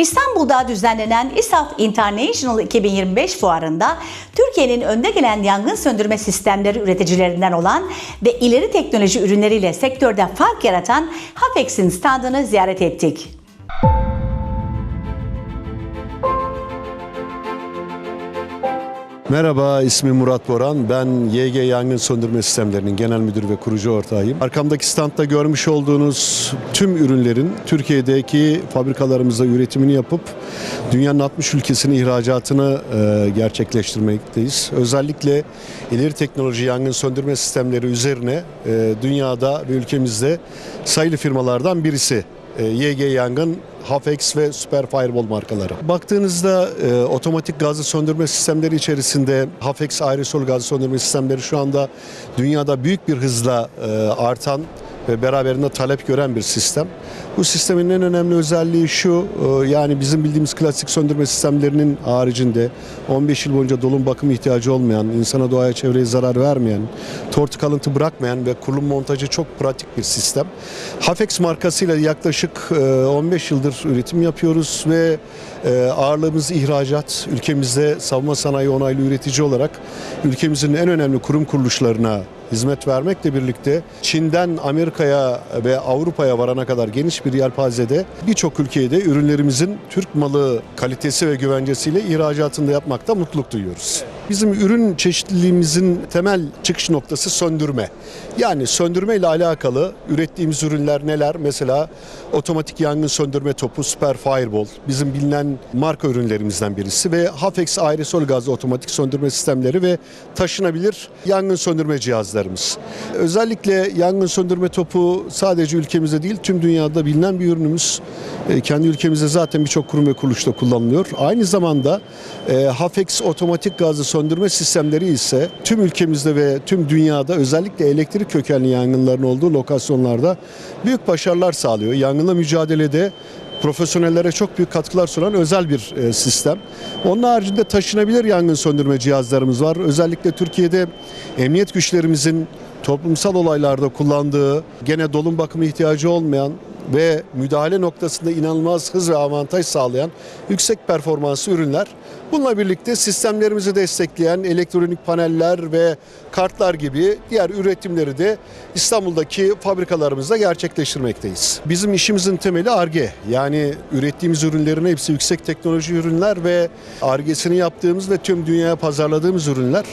İstanbul'da düzenlenen İSAF International 2025 fuarında Türkiye'nin önde gelen yangın söndürme sistemleri üreticilerinden olan ve ileri teknoloji ürünleriyle sektörde fark yaratan Hafex'in standını ziyaret ettik. Merhaba, ismim Murat Boran. Ben YG Yangın Söndürme Sistemlerinin Genel Müdürü ve kurucu ortağıyım. Arkamdaki standta görmüş olduğunuz tüm ürünlerin Türkiye'deki fabrikalarımızda üretimini yapıp dünyanın 60 ülkesine ihracatını e, gerçekleştirmekteyiz. Özellikle ileri teknoloji yangın söndürme sistemleri üzerine e, dünyada ve ülkemizde sayılı firmalardan birisi. E, YG Yangın, Hafex ve Super Fireball markaları. Baktığınızda e, otomatik gazlı söndürme sistemleri içerisinde Hafex aerosol gazlı söndürme sistemleri şu anda dünyada büyük bir hızla e, artan ve beraberinde talep gören bir sistem. Bu sistemin en önemli özelliği şu, e, yani bizim bildiğimiz klasik söndürme sistemlerinin haricinde 15 yıl boyunca dolum bakım ihtiyacı olmayan, insana doğaya çevreye zarar vermeyen, tortu kalıntı bırakmayan ve kurulum montajı çok pratik bir sistem. Hafex markasıyla yaklaşık e, 15 yıldır üretim yapıyoruz ve e, ağırlığımız ihracat. Ülkemizde savunma sanayi onaylı üretici olarak ülkemizin en önemli kurum kuruluşlarına hizmet vermekle birlikte Çin'den Amerika'ya ve Avrupa'ya varana kadar geniş bir yelpazede birçok ülkeye de ürünlerimizin Türk malı kalitesi ve güvencesiyle ihracatında yapmakta mutluluk duyuyoruz. Bizim ürün çeşitliliğimizin temel çıkış noktası söndürme. Yani söndürme ile alakalı ürettiğimiz ürünler neler? Mesela otomatik yangın söndürme topu Super Fireball bizim bilinen marka ürünlerimizden birisi ve Hafex aerosol gazlı otomatik söndürme sistemleri ve taşınabilir yangın söndürme cihazlarımız. Özellikle yangın söndürme topu sadece ülkemizde değil tüm dünyada bilinen bir ürünümüz. E, Kendi ülkemizde zaten birçok kurum ve kuruluşta kullanılıyor. Aynı zamanda e, Hafex otomatik gazlı söndürme sistemleri ise tüm ülkemizde ve tüm dünyada özellikle elektrik kökenli yangınların olduğu lokasyonlarda büyük başarılar sağlıyor. Yangınla mücadelede profesyonellere çok büyük katkılar sunan özel bir e, sistem. Onun haricinde taşınabilir yangın söndürme cihazlarımız var. Özellikle Türkiye'de emniyet güçlerimizin toplumsal olaylarda kullandığı, gene dolum bakımı ihtiyacı olmayan ve müdahale noktasında inanılmaz hız ve avantaj sağlayan yüksek performanslı ürünler. Bununla birlikte sistemlerimizi destekleyen elektronik paneller ve kartlar gibi diğer üretimleri de İstanbul'daki fabrikalarımızda gerçekleştirmekteyiz. Bizim işimizin temeli ARGE. Yani ürettiğimiz ürünlerin hepsi yüksek teknoloji ürünler ve ARGE'sini yaptığımız ve tüm dünyaya pazarladığımız ürünler.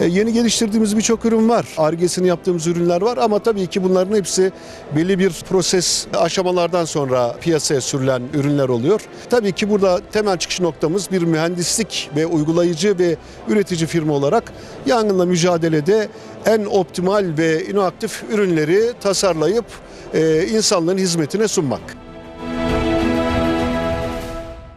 E, Yeni geliştirdiğimiz birçok ürün var. Argesini yaptığımız ürünler var ama tabii ki bunların hepsi belli bir proses aşamalardan sonra piyasaya sürülen ürünler oluyor. Tabii ki burada temel çıkış noktamız bir mühendislik ve uygulayıcı ve üretici firma olarak yangınla mücadelede en optimal ve inovatif ürünleri tasarlayıp e, insanların hizmetine sunmak.